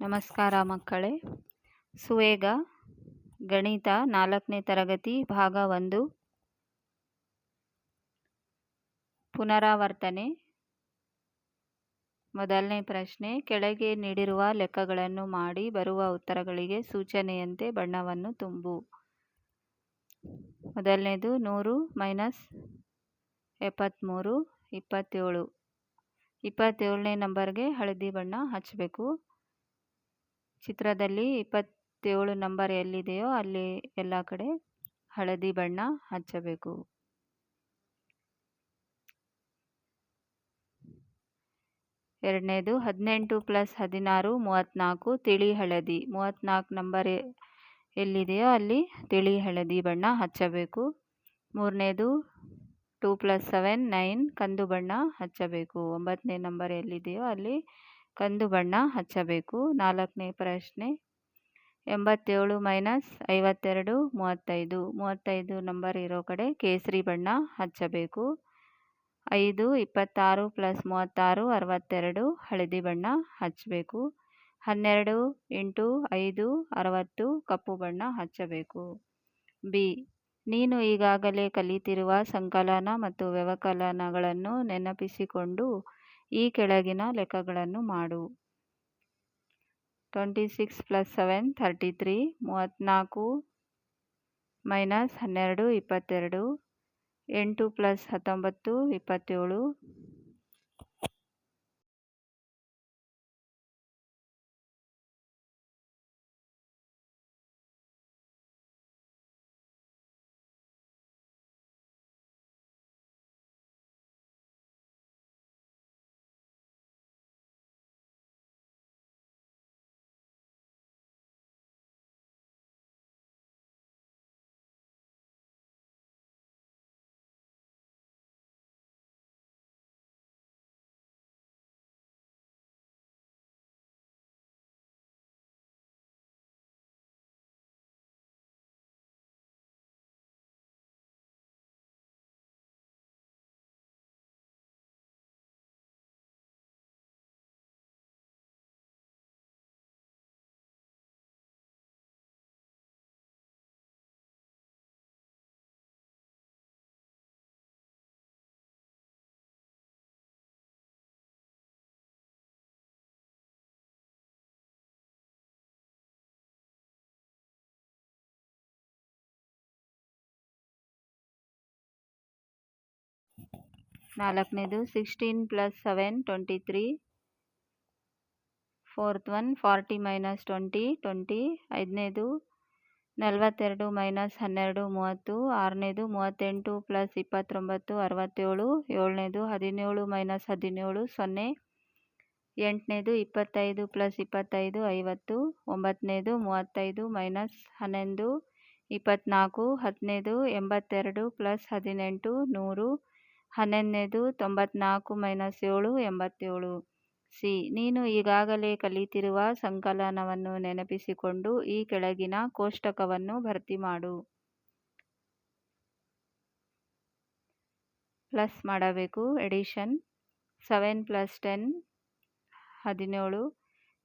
ನಮಸ್ಕಾರ ಮಕ್ಕಳೇ. ಸುವೇಗ, ಗಣಿತ ನಾಲ್ಕನೇ ತರಗತಿ, ಭಾಗ ಒಂದು. ಪುನರಾವರ್ತನೆ. ಮೊದಲನೇ ಪ್ರಶ್ನೆ, ಕೆಳಗೆ ನೀಡಿರುವ ಲೆಕ್ಕಗಳನ್ನು ಮಾಡಿ ಬರುವ ಉತ್ತರಗಳಿಗೆ ಸೂಚನೆಯಂತೆ ಬಣ್ಣವನ್ನು ತುಂಬು. ಮೊದಲನೇದು, ನೂರು ಮೈನಸ್ ಎಪ್ಪತ್ತ್ಮೂರು ಇಪ್ಪತ್ತೇಳು. ಇಪ್ಪತ್ತೇಳನೇ ನಂಬರ್ಗೆ ಹಳದಿ ಬಣ್ಣ ಹಚ್ಚಬೇಕು ಚಿತ್ರದಲ್ಲಿ ಇಪ್ಪತ್ತೇಳು ನಂಬರ್ ಎಲ್ಲಿದೆಯೋ ಅಲ್ಲಿ ಎಲ್ಲ ಕಡೆ ಹಳದಿ ಬಣ್ಣ ಹಚ್ಚಬೇಕು. ಎರಡನೇದು ಹದಿನೆಂಟು ಪ್ಲಸ್ ಹದಿನಾರು ಮೂವತ್ತ್ನಾಲ್ಕು ತಿಳಿ ಹಳದಿ. ಮೂವತ್ತ್ನಾಲ್ಕು ನಂಬರ್ ಎಲ್ಲಿದೆಯೋ ಅಲ್ಲಿ ತಿಳಿ ಹಳದಿ ಬಣ್ಣ ಹಚ್ಚಬೇಕು. ಮೂರನೇದು ಟೂ ಪ್ಲಸ್ ಸೆವೆನ್ ನೈನ್ ಕಂದು ಬಣ್ಣ ಹಚ್ಚಬೇಕು. ಒಂಬತ್ತನೇ ನಂಬರ್ ಎಲ್ಲಿದೆಯೋ ಅಲ್ಲಿ ಕಂದು ಬಣ್ಣ ಹಚ್ಚಬೇಕು. ನಾಲ್ಕನೇ ಪ್ರಶ್ನೆ, ಎಂಬತ್ತೇಳು ಮೈನಸ್ ಐವತ್ತೆರಡು, ಮೂವತ್ತೈದು. ಮೂವತ್ತೈದು ನಂಬರ್ ಇರೋ ಕಡೆ ಕೇಸರಿ ಬಣ್ಣ ಹಚ್ಚಬೇಕು. ಐದು, ಇಪ್ಪತ್ತಾರು ಪ್ಲಸ್ ಮೂವತ್ತಾರು, ಅರವತ್ತೆರಡು ಹಳದಿ ಬಣ್ಣ ಹಚ್ಚಬೇಕು. ಹನ್ನೆರಡು ಇಂಟು ಐದು, ಅರವತ್ತು ಕಪ್ಪು ಬಣ್ಣ ಹಚ್ಚಬೇಕು. ಬಿ, ನೀನು ಈಗಾಗಲೇ ಕಲಿತಿರುವ ಸಂಕಲನ ಮತ್ತು ವ್ಯವಕಲನಗಳನ್ನು ನೆನಪಿಸಿಕೊಂಡು ಈ ಕೆಳಗಿನ ಲೆಕ್ಕಗಳನ್ನು ಮಾಡು. Twenty six plus seven thirty three ಮೂವತ್ತ್ನಾಲ್ಕು ಮೈನಸ್ ಹನ್ನೆರಡು, ಇಪ್ಪತ್ತೆರಡು, ಎಂಟು ಪ್ಲಸ್ ಹತ್ತೊಂಬತ್ತು, ಇಪ್ಪತ್ತೇಳು ನಾಲ್ಕನೇದು sixteen plus seven twenty three fourth one forty minus twenty twenty ಐದನೇದು, ನಲವತ್ತೆರಡು ಮೈನಸ್ ಹನ್ನೆರಡು, ಮೂವತ್ತು. ಆರನೇದು, ಮೂವತ್ತೆಂಟು ಪ್ಲಸ್ ಇಪ್ಪತ್ತೊಂಬತ್ತು, ಅರವತ್ತೇಳು. ಏಳನೇದು, ಹದಿನೇಳು ಮೈನಸ್ ಹದಿನೇಳು, ಸೊನ್ನೆ. ಎಂಟನೇದು, ಇಪ್ಪತ್ತೈದು ಪ್ಲಸ್ ಇಪ್ಪತ್ತೈದು, ಐವತ್ತು. ಒಂಬತ್ತನೇದು ಮೂವತ್ತೈದು ಮೈನಸ್ ಹನ್ನೊಂದು ಇಪ್ಪತ್ತ್ನಾಲ್ಕು ಹತ್ತನೇದು ಎಂಬತ್ತೆರಡು ಪ್ಲಸ್ ಹದಿನೆಂಟು, ನೂರು. ಹನ್ನೊಂದನೇದು ತೊಂಬತ್ನಾಲ್ಕು ಮೈನಸ್ ಏಳು ಎಂಬತ್ತೇಳು. ಸಿ. ನೀನು ಈಗಾಗಲೇ ಕಲಿತಿರುವ ಸಂಕಲನವನ್ನು ನೆನಪಿಸಿಕೊಂಡು ಈ ಕೆಳಗಿನ ಕೋಷ್ಟಕವನ್ನು ಭರ್ತಿ ಮಾಡು. ಪ್ಲಸ್ ಮಾಡಬೇಕು. ಎಡಿಷನ್ ಸೆವೆನ್ ಪ್ಲಸ್ ಟೆನ್ ಹದಿನೇಳು,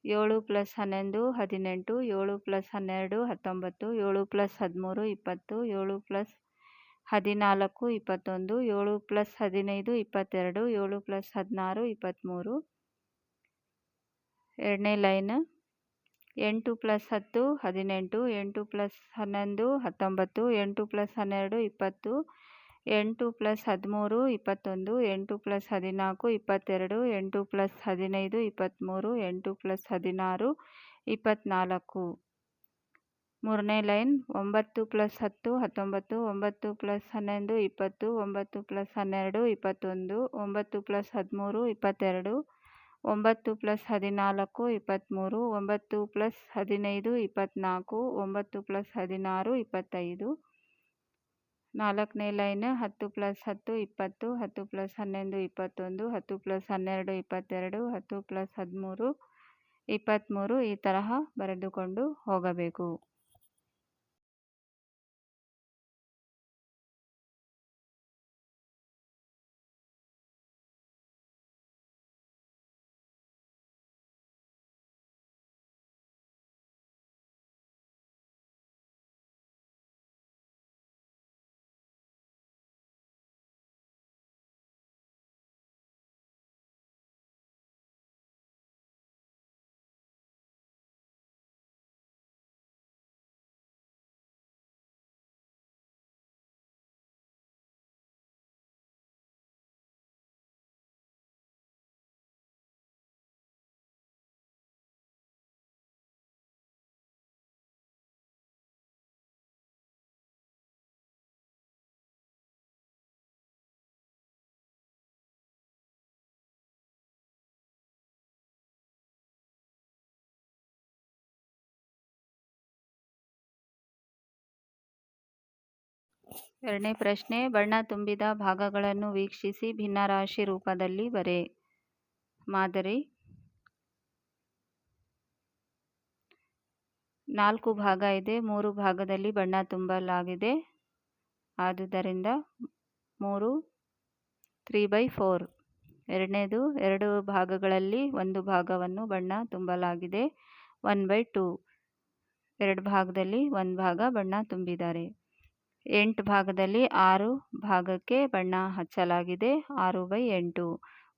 ಏಳು ಪ್ಲಸ್ ಹನ್ನೊಂದು ಹದಿನೆಂಟು, ಏಳು ಪ್ಲಸ್ ಹನ್ನೆರಡು ಹತ್ತೊಂಬತ್ತು, ಏಳು ಪ್ಲಸ್ ಹದಿಮೂರು ಇಪ್ಪತ್ತು, ಏಳು ಪ್ಲಸ್ ಹದಿನಾಲ್ಕು, ಇಪ್ಪತ್ತೊಂದು, ಏಳು ಪ್ಲಸ್ ಹದಿನೈದು, ಇಪ್ಪತ್ತೆರಡು, ಏಳು ಪ್ಲಸ್ ಹದಿನಾರು, ಇಪ್ಪತ್ತ್ಮೂರು. ಎರಡನೇ ಲೈನ್. ಎಂಟು ಪ್ಲಸ್ ಹತ್ತು, ಹದಿನೆಂಟು. ಎಂಟು ಪ್ಲಸ್ ಹನ್ನೊಂದು, ಹತ್ತೊಂಬತ್ತು. ಎಂಟು ಪ್ಲಸ್ ಹನ್ನೆರಡು, ಇಪ್ಪತ್ತು. ಎಂಟು ಪ್ಲಸ್ ಹದಿಮೂರು, ಇಪ್ಪತ್ತೊಂದು. ಎಂಟು ಪ್ಲಸ್ ಹದಿನಾಲ್ಕು, ಇಪ್ಪತ್ತೆರಡು. ಎಂಟು ಪ್ಲಸ್ ಹದಿನೈದು, ಇಪ್ಪತ್ತ್ಮೂರು. ಎಂಟು ಪ್ಲಸ್ ಹದಿನಾರು, ಇಪ್ಪತ್ತ್ನಾಲ್ಕು. ಮೂರನೇ ಲೈನ್, ಒಂಬತ್ತು ಪ್ಲಸ್ ಹತ್ತು, ಹತ್ತೊಂಬತ್ತು, ಒಂಬತ್ತು ಪ್ಲಸ್ ಹನ್ನೊಂದು, ಇಪ್ಪತ್ತು, ಒಂಬತ್ತು ಪ್ಲಸ್ ಹನ್ನೆರಡು, ಇಪ್ಪತ್ತೊಂದು, ಒಂಬತ್ತು ಪ್ಲಸ್ ಹದಿಮೂರು, ಇಪ್ಪತ್ತೆರಡು, ಒಂಬತ್ತು ಪ್ಲಸ್ ಹದಿನಾಲ್ಕು, ಇಪ್ಪತ್ತ್ಮೂರು, ಒಂಬತ್ತು ಪ್ಲಸ್ ಹದಿನೈದು, ಇಪ್ಪತ್ತ್ನಾಲ್ಕು, ಒಂಬತ್ತು ಪ್ಲಸ್ ಹದಿನಾರು, ಇಪ್ಪತ್ತೈದು. ನಾಲ್ಕನೇ ಲೈನ್, ಹತ್ತು ಪ್ಲಸ್ ಹತ್ತು, ಇಪ್ಪತ್ತು, ಹತ್ತು ಪ್ಲಸ್ ಹನ್ನೊಂದು, ಇಪ್ಪತ್ತೊಂದು, ಹತ್ತು ಪ್ಲಸ್ ಹನ್ನೆರಡು, ಇಪ್ಪತ್ತೆರಡು, ಹತ್ತು ಪ್ಲಸ್ ಹದಿಮೂರು, ಇಪ್ಪತ್ತ್ಮೂರು ಈ ತರಹ ಬರೆದುಕೊಂಡು ಹೋಗಬೇಕು. ಎರಡನೇ ಪ್ರಶ್ನೆ, ಬಣ್ಣ ತುಂಬಿದ ಭಾಗಗಳನ್ನು ವೀಕ್ಷಿಸಿ ಭಿನ್ನರಾಶಿ ರೂಪದಲ್ಲಿ ಬರೆ. ಮಾದರಿ. ನಾಲ್ಕು ಭಾಗ ಇದೆ, ಮೂರು ಭಾಗದಲ್ಲಿ ಬಣ್ಣ ತುಂಬಲಾಗಿದೆ. ಆದುದರಿಂದ ಮೂರು, ತ್ರೀ ಬೈ ಫೋರ್. ಎರಡನೇದು, ಎರಡು ಭಾಗಗಳಲ್ಲಿ ಒಂದು ಭಾಗವನ್ನು ಬಣ್ಣ ತುಂಬಲಾಗಿದೆ, ಒನ್ ಬೈ ಟೂ. ಎರಡು ಭಾಗದಲ್ಲಿ ಒಂದು ಭಾಗ ಬಣ್ಣ ತುಂಬಿದ್ದಾರೆ. ಎಂಟು ಭಾಗದಲ್ಲಿ ಆರು ಭಾಗಕ್ಕೆ ಬಣ್ಣ ಹಚ್ಚಲಾಗಿದೆ, ಆರು ಬೈ ಎಂಟು.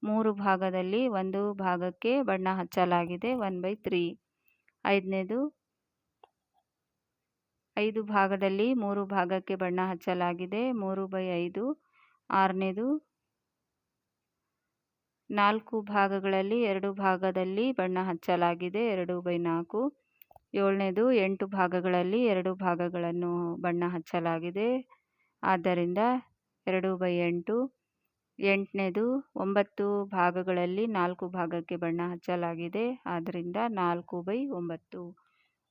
ಮೂರು ಭಾಗದಲ್ಲಿ ಒಂದು ಭಾಗಕ್ಕೆ ಬಣ್ಣ ಹಚ್ಚಲಾಗಿದೆ ಒನ್ ಬೈ ತ್ರೀ. ಐದನೇದು, ಐದು ಭಾಗದಲ್ಲಿ ಮೂರು ಭಾಗಕ್ಕೆ ಬಣ್ಣ ಹಚ್ಚಲಾಗಿದೆ, ಮೂರು ಬೈ ಐದು. ಆರನೇದು, ನಾಲ್ಕು ಭಾಗಗಳಲ್ಲಿ ಎರಡು ಭಾಗದಲ್ಲಿ ಬಣ್ಣ ಹಚ್ಚಲಾಗಿದೆ, ಎರಡು ಬೈ ನಾಲ್ಕು. ಏಳನೇದು ಎಂಟು ಭಾಗಗಳಲ್ಲಿ ಎರಡು ಭಾಗಗಳನ್ನು ಬಣ್ಣ ಹಚ್ಚಲಾಗಿದೆ. ಆದ್ದರಿಂದ ಎರಡು ಬೈ ಎಂಟು, ಎಂಟನೇದು ಒಂಬತ್ತು ಭಾಗಗಳಲ್ಲಿ ನಾಲ್ಕು ಭಾಗಕ್ಕೆ ಬಣ್ಣ ಹಚ್ಚಲಾಗಿದೆ. ಆದ್ದರಿಂದ ನಾಲ್ಕು ಬೈ ಒಂಬತ್ತು.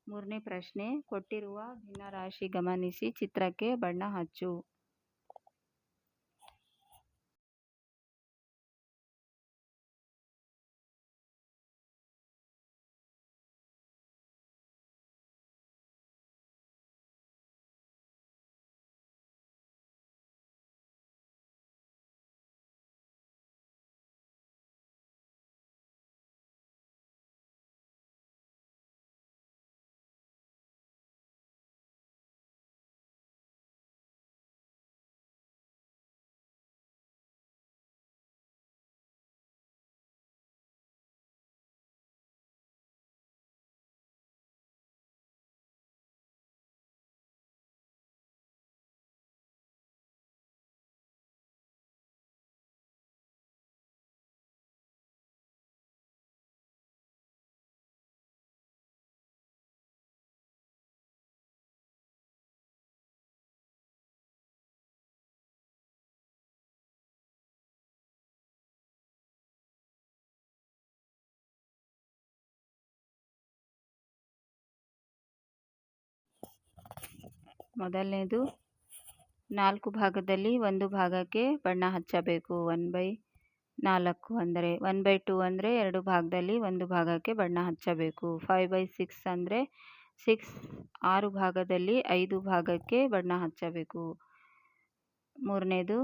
ಮೂರನೇ ಪ್ರಶ್ನೆ, ಕೊಟ್ಟಿರುವ ಭಿನ್ನರಾಶಿ ಗಮನಿಸಿ ಚಿತ್ರಕ್ಕೆ ಬಣ್ಣ ಹಚ್ಚು. ಮೊದಲನೇದು ನಾಲ್ಕು ಭಾಗದಲ್ಲಿ ಒಂದು ಭಾಗಕ್ಕೆ ಬಣ್ಣ ಹಚ್ಚಬೇಕು. ಒನ್ ಬೈ ನಾಲ್ಕು ಅಂದರೆ ಒನ್ ಬೈ ಟೂ ಅಂದರೆ ಎರಡು ಭಾಗದಲ್ಲಿ ಒಂದು ಭಾಗಕ್ಕೆ ಬಣ್ಣ ಹಚ್ಚಬೇಕು. ಫೈವ್ ಬೈ ಸಿಕ್ಸ್ ಅಂದರೆ ಸಿಕ್ಸ್ ಆರು ಭಾಗದಲ್ಲಿ ಐದು ಭಾಗಕ್ಕೆ ಬಣ್ಣ ಹಚ್ಚಬೇಕು. ಮೂರನೇದು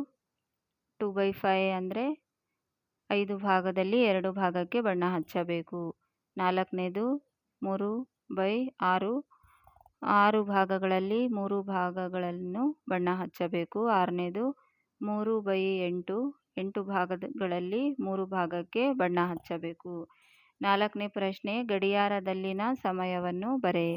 ಟೂ ಬೈ ಫೈ ಅಂದರೆ ಐದು ಭಾಗದಲ್ಲಿ ಎರಡು ಭಾಗಕ್ಕೆ ಬಣ್ಣ ಹಚ್ಚಬೇಕು. ನಾಲ್ಕನೇದು ಮೂರು ಬೈ ಆರು ಆರು ಭಾಗಗಳಲ್ಲಿ ಮೂರು ಭಾಗಗಳನ್ನು ಬಣ್ಣ ಹಚ್ಚಬೇಕು. ಆರನೇದು ಮೂರು ಬೈ ಎಂಟು ಎಂಟು ಭಾಗಗಳಲ್ಲಿ ಮೂರು ಭಾಗಕ್ಕೆ ಬಣ್ಣ ಹಚ್ಚಬೇಕು. ನಾಲ್ಕನೇ ಪ್ರಶ್ನೆ, ಗಡಿಯಾರದಲ್ಲಿನ ಸಮಯವನ್ನು ಬರೆ.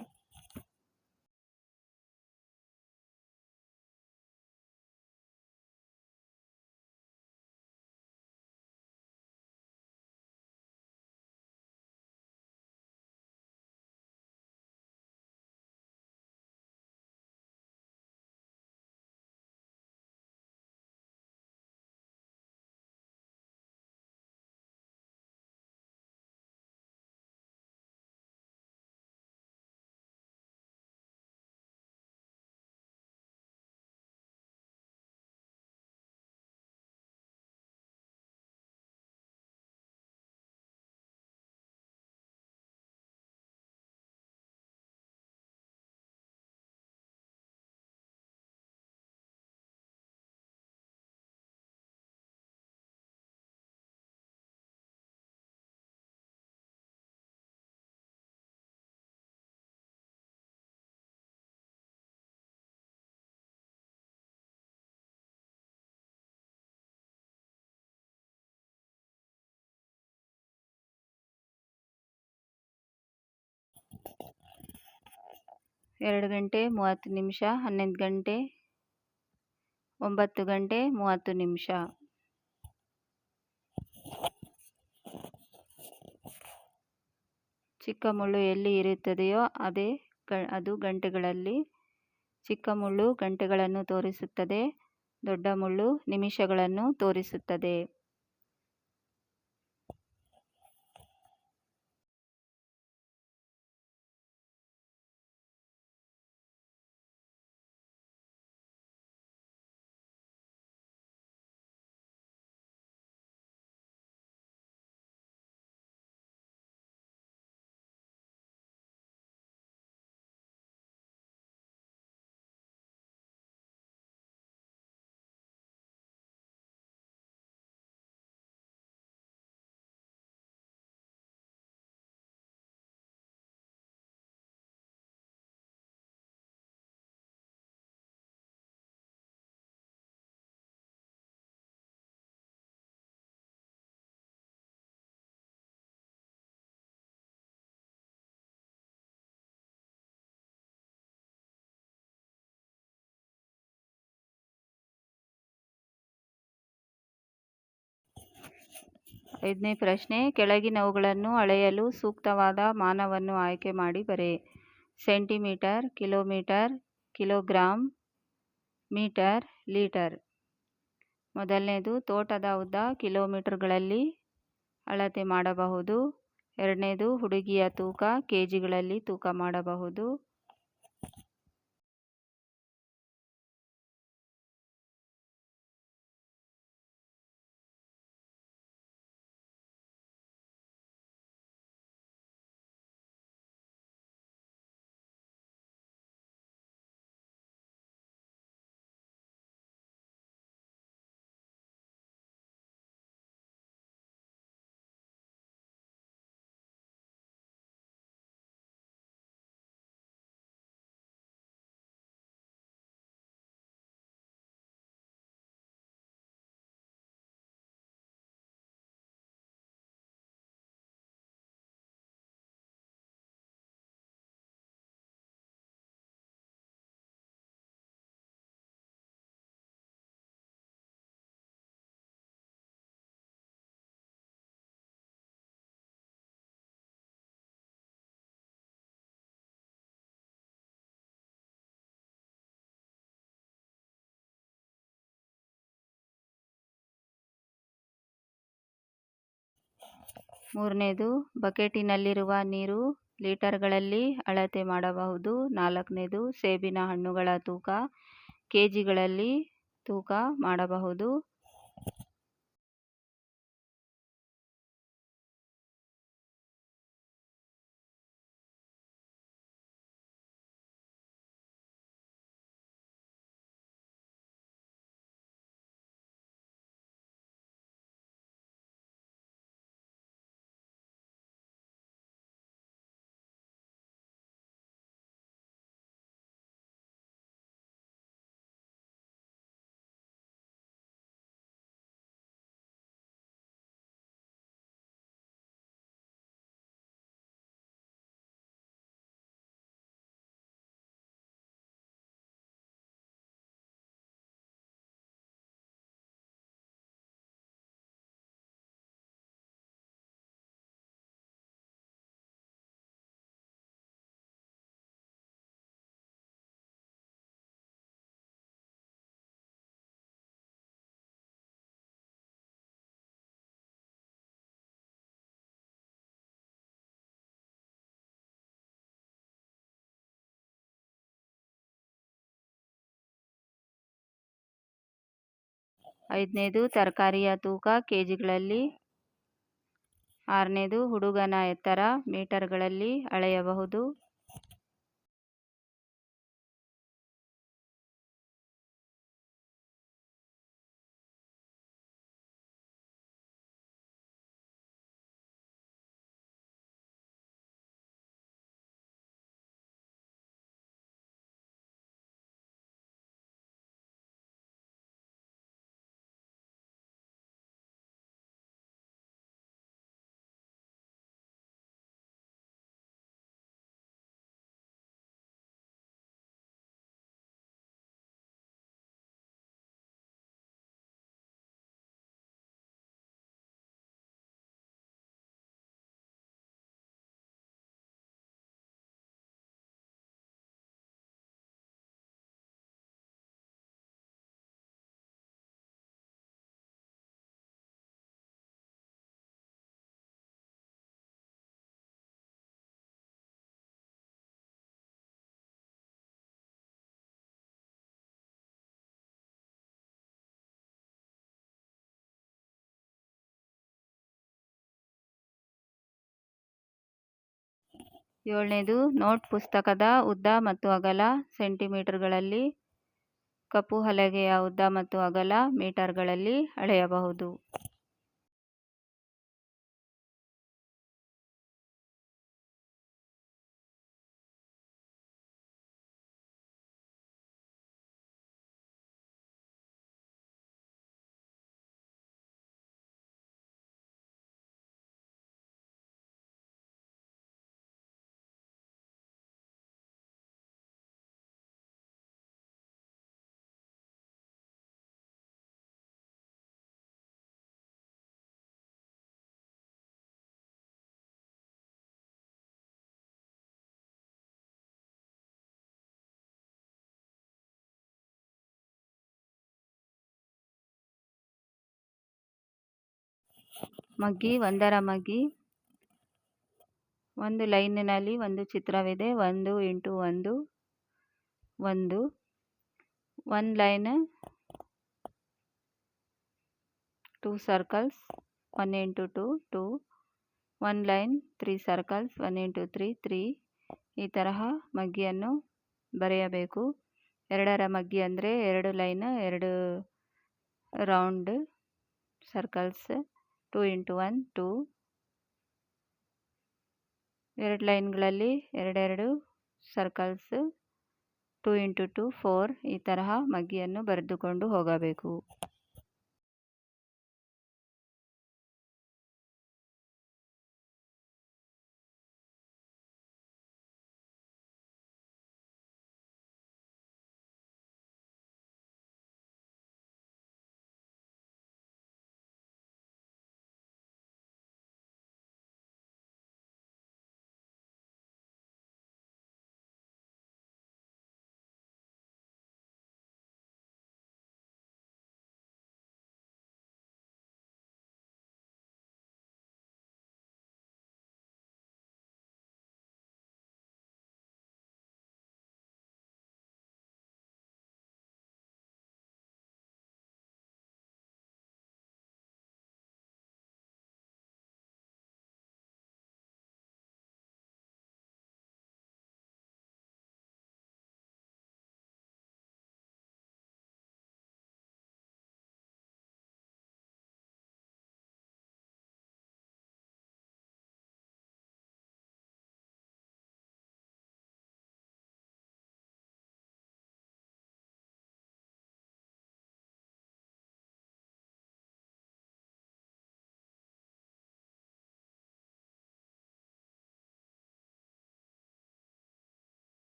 ಎರಡು ಗಂಟೆ ಮೂವತ್ತು ನಿಮಿಷ, ಹನ್ನೊಂದು ಗಂಟೆ ಒಂಬತ್ತು ಗಂಟೆ ಮೂವತ್ತು ನಿಮಿಷ. ಚಿಕ್ಕ ಮುಳ್ಳು ಎಲ್ಲಿ ಇರುತ್ತದೆಯೋ ಅದೇ ಗ, ಅದು ಗಂಟೆಗಳಲ್ಲಿ. ಚಿಕ್ಕ ಮುಳ್ಳು ಗಂಟೆಗಳನ್ನು ತೋರಿಸುತ್ತದೆ ದೊಡ್ಡ ಮುಳ್ಳು ನಿಮಿಷಗಳನ್ನು ತೋರಿಸುತ್ತದೆ. ಐದನೇ ಪ್ರಶ್ನೆ, ಕೆಳಗಿನವುಗಳನ್ನು ಅಳೆಯಲು ಸೂಕ್ತವಾದ ಮಾನವನ್ನು ಆಯ್ಕೆ ಮಾಡಿ ಬರೆ. Centimetre, kilometre kilogram metre, litre. ಮೊದಲನೇದು, ತೋಟದ ಉದ್ದ ಕಿಲೋಮೀಟರ್ಗಳಲ್ಲಿ ಅಳತೆ ಮಾಡಬಹುದು. ಎರಡನೇದು, ಹುಡುಗಿಯ ತೂಕ ಕೆ ಜಿಗಳಲ್ಲಿ ತೂಕ ಮಾಡಬಹುದು. ಮೂರನೇದು ಬಕೆಟಿನಲ್ಲಿರುವ ನೀರು ಲೀಟರ್ಗಳಲ್ಲಿ ಅಳತೆ ಮಾಡಬಹುದು. ನಾಲ್ಕನೇದು ಸೇಬಿನ ಹಣ್ಣುಗಳ ತೂಕ ಕೆ ಜಿಗಳಲ್ಲಿ ತೂಕ ಮಾಡಬಹುದು. ಐದನೇದು ತರಕಾರಿಯ ತೂಕ ಕೆ ಜಿಗಳಲ್ಲಿ ಆರನೇದು ಹುಡುಗನ ಎತ್ತರ ಮೀಟರ್ಗಳಲ್ಲಿ ಅಳೆಯಬಹುದು. ಏಳನೇದು ನೋಟ್ ಪುಸ್ತಕದ ಉದ್ದ ಮತ್ತು ಅಗಲ ಸೆಂಟಿಮೀಟರ್ಗಳಲ್ಲಿ ಕಪ್ಪು ಹಲಗೆಯ ಉದ್ದ ಮತ್ತು ಅಗಲ ಮೀಟರ್ಗಳಲ್ಲಿ ಅಳೆಯಬಹುದು. ಮಗ್ಗಿ, ಒಂದರ ಮಗ್ಗಿ. ಒಂದು ಲೈನಿನಲ್ಲಿ ಒಂದು ಚಿತ್ರವಿದೆ. ಒಂದು ಇಂಟು ಒಂದು ಒಂದು. One line, two circles, one into two, two. One line, three circles, one into three three. ಈ ತರಹ ಮಗ್ಗಿಯನ್ನು ಬರೆಯಬೇಕು. ಎರಡರ ಮಗ್ಗಿ ಅಂದರೆ ಎರಡು ಲೈನ್, ಎರಡು round circles. Two into one two ಎರಡು ಲೈನ್ಗಳಲ್ಲಿ ಎರಡೆರಡು circles two into two four ಈ ತರಹ ಮಗ್ಗಿಯನ್ನು ಬರೆದುಕೊಂಡು ಹೋಗಬೇಕು.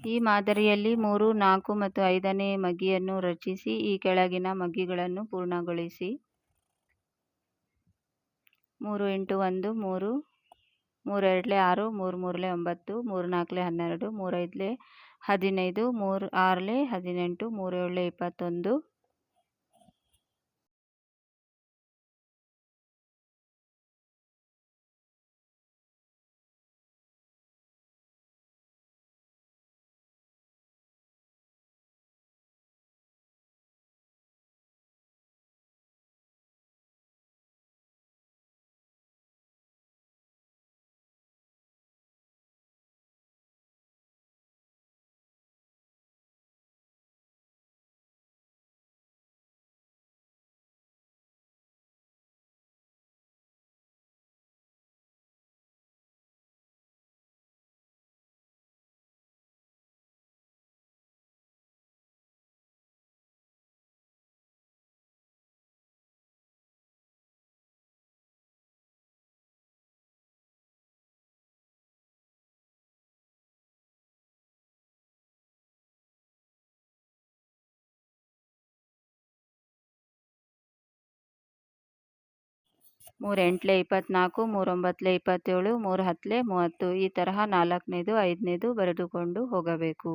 ಈ ಮಾದರಿಯಲ್ಲಿ ಮೂರು, ನಾಲ್ಕು ಮತ್ತು ಐದನೇ ಮಗ್ಗಿಯನ್ನು ರಚಿಸಿ, ಈ ಕೆಳಗಿನ ಮಗ್ಗಿಗಳನ್ನು ಪೂರ್ಣಗೊಳಿಸಿ. ಮೂರು ಇಂಟು ಒಂದು, ಮೂರು, ಮೂರೆರಡಲೆ ಆರು, ಮೂರು ಮೂರಲೆ ಒಂಬತ್ತು, ಮೂರು ನಾಲ್ಕಲೆ ಹನ್ನೆರಡು, ಮೂರೈದಲೆ ಹದಿನೈದು, ಮೂರು ಆರಲೆ ಹದಿನೆಂಟು, ಮೂರು ಏಳಲೆ ಇಪ್ಪತ್ತೊಂದು. ಮೂರು ಎಂಟಲೆ ಇಪ್ಪತ್ತ್ನಾಲ್ಕು ಮೂರು ಒಂಬತ್ತಲೆ ಇಪ್ಪತ್ತೇಳು ಮೂರು ಹತ್ತಲೆ ಮೂವತ್ತು ಈ ತರಹ ನಾಲ್ಕನೇದು, ಐದನೇದು ಬರೆದುಕೊಂಡು ಹೋಗಬೇಕು.